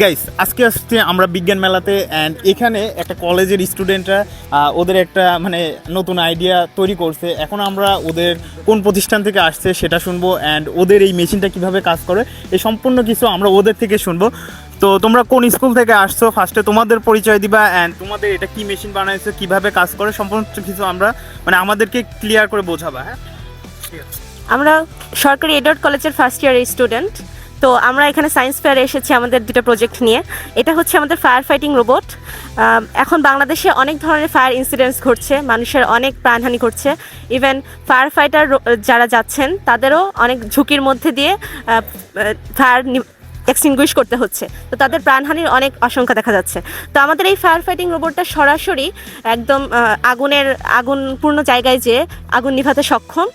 Guys আজকে আসছে আমরা বিজ্ঞান মেলাতে অ্যান্ড এখানে একটা কলেজের স্টুডেন্টরা ওদের একটা মানে নতুন আইডিয়া তৈরি করছে। এখন আমরা ওদের কোন প্রতিষ্ঠান থেকে আসছে সেটা শুনব অ্যান্ড ওদের এই মেশিনটা কীভাবে কাজ করে, এই সম্পূর্ণ কিছু আমরা ওদের থেকে শুনব। তো তোমরা কোন স্কুল থেকে আসছো ফার্স্টে তোমাদের পরিচয় দিবা অ্যান্ড তোমাদের এটা কি মেশিন বানাইছো, কীভাবে কাজ করে, সম্পূর্ণ কিছু আমরা মানে আমাদেরকে ক্লিয়ার করে বোঝাবা হ্যাঁ? আমরা সরকারি এডওয়ার্ড কলেজের ফার্স্ট ইয়ারের স্টুডেন্ট তো আমরা এখানে সায়েন্স ফেয়ারে এসেছি আমাদের দুটো প্রজেক্ট নিয়ে। এটা হচ্ছে আমাদের ফায়ার ফাইটিং রোবট এখন বাংলাদেশে অনেক ধরনের ফায়ার ইনসিডেন্টস ঘটছে, মানুষের অনেক প্রাণহানি ঘটছে। ইভেন ফায়ার ফাইটার যারা যাচ্ছেন, তাদেরও অনেক ঝুঁকির মধ্যে দিয়ে ফায়ার এক্সটিংগুইশ করতে হচ্ছে। তো তাদের প্রাণহানির অনেক আশঙ্কা দেখা যাচ্ছে। তো আমাদের এই ফায়ার ফাইটিং রোবটটা সরাসরি একদম আগুনের আগুনপূর্ণ জায়গায় যেয়ে আগুন নিভাতে সক্ষম।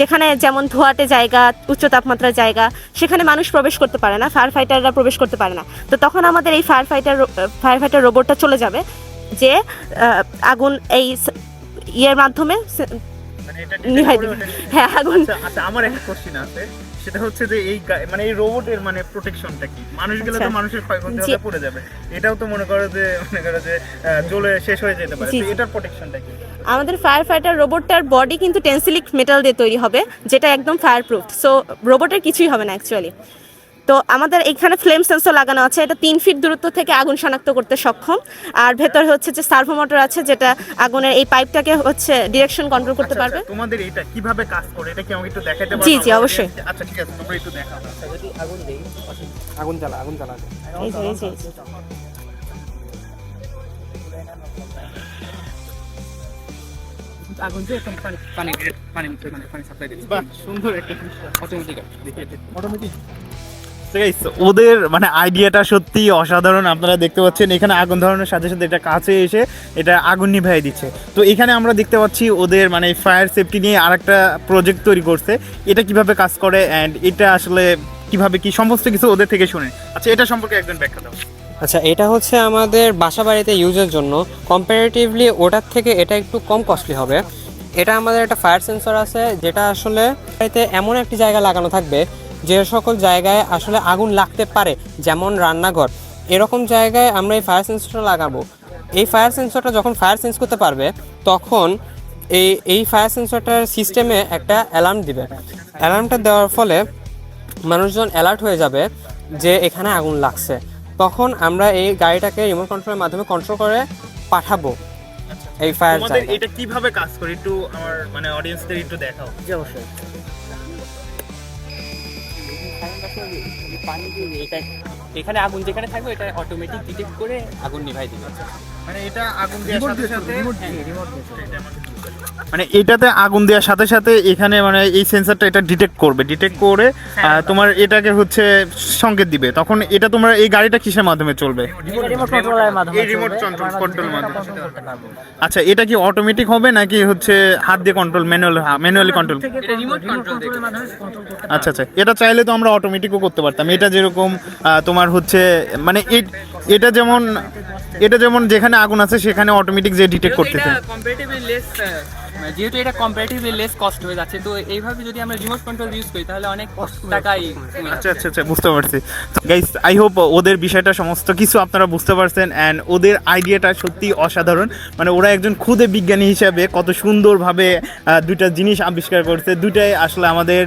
যেখানে যেমন ধোয়াটে জায়গা উচ্চ তাপমাত্রার জায়গা সেখানে মানুষ প্রবেশ করতে পারে না ফায়ার ফাইটাররা প্রবেশ করতে পারে না। তো তখন আমাদের এই ফায়ার ফাইটার ফায়ার ফাইটার রোবটটা চলে যাবে যে আগুন এই ইয়ের মাধ্যমে মানে নিভাই দিবে। হ্যাঁ আগুন আচ্ছা আচ্ছা আমার একটা কোশ্চেন আছে। সেটা হচ্ছে যে এই মানে এই রোবটের মানে প্রোটেকশনটা কি মানুষ গেলে তো আচ্ছা। মানুষের ক্ষয়ক্ষতি। হতে পড়ে যাবে এটাও তো মনে করো যে মনে করো যে জ্বলে শেষ হয়ে যেতে পারে। এটার প্রোটেকশনটা কি আমাদের ফায়ার ফাইটার রোবটটার বডি কিন্তু টেন্সিলিক মেটাল দিয়ে তৈরি হবে যেটা একদম ফায়ার প্রুফ সো রোবটের কিছুই হবে না অ্যাকচুয়ালি তো আমাদের এখানে ফ্লেম সেন্সর লাগানো আছে। এটা তিন ফিট দূরত্ব থেকে আগুন শনাক্ত করতে সক্ষম। আর ভেতরে হচ্ছে যে সার্ভো মোটর আছে যেটা আগুনের এই পাইপটাকে হচ্ছে ডিরেকশন কন্ট্রোল করতে আচ্ছা, পারবে। আচ্ছা, তোমাদের এটা কীভাবে কাজ করে? এটা কি আমাকে একটু দেখাতে পারো? জি, জি, অবশ্যই। আচ্ছা ঠিক আছে তোমরা একটু দেখাও। যদি আগুন জ্বালা আগুন জ্বালা এই যে, এই যে, এই যে। আগুন দিয়ে একদম পানি পানি পানি মানে পানি সাপ্লাই দিচ্ছে। বাহ সুন্দর একটা অটোমেটিক অটোমেটিক ওদের মানে আইডিয়াটা সত্যি অসাধারণ। আপনারা দেখতে পাচ্ছেন, এখানে আগুন ধরানোর সাথে সাথে এটা কাছে এসে এটা আগুন নিভাই দিচ্ছে। তো এখানে আমরা দেখতে পাচ্ছি ওদের মানে ফায়ার সেফটি নিয়ে আরেকটা প্রজেক্ট তৈরি করছে। এটা কীভাবে কাজ করে অ্যান্ড এটা আসলে কীভাবে কি, সমস্ত কিছু ওদের থেকে শুনে। আচ্ছা এটা সম্পর্কে একজন ব্যাখ্যা দাও। আচ্ছা এটা হচ্ছে আমাদের বাসা বাড়িতে ইউজের জন্য। কম্পারেটিভলি ওটার থেকে এটা একটু কম কস্টলি হবে। এটা আমাদের একটা ফায়ার সেন্সর আছে, যেটা আসলে এমন একটি জায়গা লাগানো থাকবে যে সকল জায়গায় আসলে আগুন লাগতে পারে যেমন রান্নাঘর। এরকম জায়গায় আমরা এই ফায়ার সেন্সরটা লাগাবো। এই ফায়ার সেন্সরটা যখন ফায়ার সেন্স করতে পারবে তখন এই এই ফায়ার সেন্সরটার সিস্টেমে একটা অ্যালার্ম দিবে। অ্যালার্মটা দেওয়ার ফলে মানুষজন অ্যালার্ট হয়ে যাবে যে এখানে আগুন লাগছে। তখন আমরা এই গাড়িটাকে রিমোট কন্ট্রোলের মাধ্যমে কন্ট্রোল করে পাঠাবো এই ফায়ার এটা কীভাবে কাজ করে? একটু আমার মানে অডিয়েন্সদের একটু দেখাও। জি অবশ্যই। পানি দিয়ে এটা এখানে আগুন যেখানে থাকবে এটা অটোমেটিক ডিটেক্ট করে আগুন নিভাই দিবে। মানে এটা আগুন দেওয়ার সাথে সাথে মানে এটাতে আগুন দেওয়ার সাথে সাথে এখানে মানে এই সেন্সারটা এটা ডিটেক্ট করবে। ডিটেক্ট করে তোমার এটাকে হচ্ছে সংকেত দিবে। তখন এটা তোমার এই গাড়িটা কিসের মাধ্যমে চলবে? রিমোট কন্ট্রোলের মাধ্যমে এই রিমোট কন্ট্রোল কন্ট্রোল মাধ্যমে। আচ্ছা এটা কি অটোমেটিক হবে নাকি হচ্ছে হাত দিয়ে কন্ট্রোল ম্যানুয়াল ম্যানুয়ালি কন্ট্রোল এটা রিমোট কন্ট্রোল দেখবে আচ্ছা আচ্ছা এটা চাইলে তো আমরা অটোমেটিকও করতে পারতাম। এটা যেরকম আহ, তোমার হচ্ছে মানে এটা যেমন এটা যেমন যেখানে আগুন আছে সেখানে অটোমেটিক যে ডিটেক্ট করতেছে। কম্পারেটিভলি লেস যেহেতু এটা কম্পারেটিভলি লেস কস্ট হয়ে যাচ্ছে তো এইভাবে যদি আমরা রিমোট কন্ট্রোল ইউজ করি তাহলে অনেক টাকাই আচ্ছা আচ্ছা আচ্ছা বুঝতে পারছি। গাইস আই হোপ ওদের বিষয়টা সমস্ত কিছু আপনারা বুঝতে পারছেন অ্যান্ড ওদের আইডিয়াটা সত্যি অসাধারণ। মানে ওরা একজন খুদে বিজ্ঞানী হিসাবে কত সুন্দরভাবে দুইটা জিনিস আবিষ্কার করছে। দুইটাই আসলে আমাদের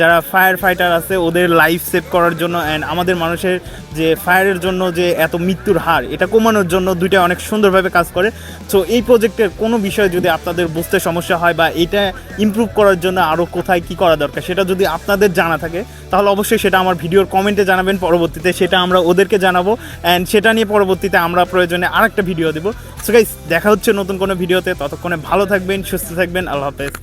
যারা ফায়ার ফাইটার আছে ওদের লাইফ সেভ করার জন্য অ্যান্ড আমাদের মানুষের যে ফায়ারের জন্য যে এত মৃত্যুর হার এটা কমানোর জন্য দুইটা অনেক সুন্দরভাবে কাজ করে। সো এই প্রজেক্টের কোনো বিষয় যদি আপনাদের বুঝতে সমস্যা হয় বা এটা ইম্প্রুভ করার জন্য আরও কোথায় কি করা দরকার, সেটা যদি আপনাদের জানা থাকে, তাহলে অবশ্যই সেটা আমার ভিডিওর কমেন্টে জানাবেন, পরবর্তীতে সেটা আমরা ওদেরকে জানাব অ্যান্ড সেটা নিয়ে পরবর্তীতে আমরা প্রয়োজনে আরেকটা ভিডিও দেবো। সো গাইস দেখা হচ্ছে নতুন কোনো ভিডিওতে ততক্ষণে ভালো থাকবেন, সুস্থ থাকবেন, আল্লাহ হাফেজ।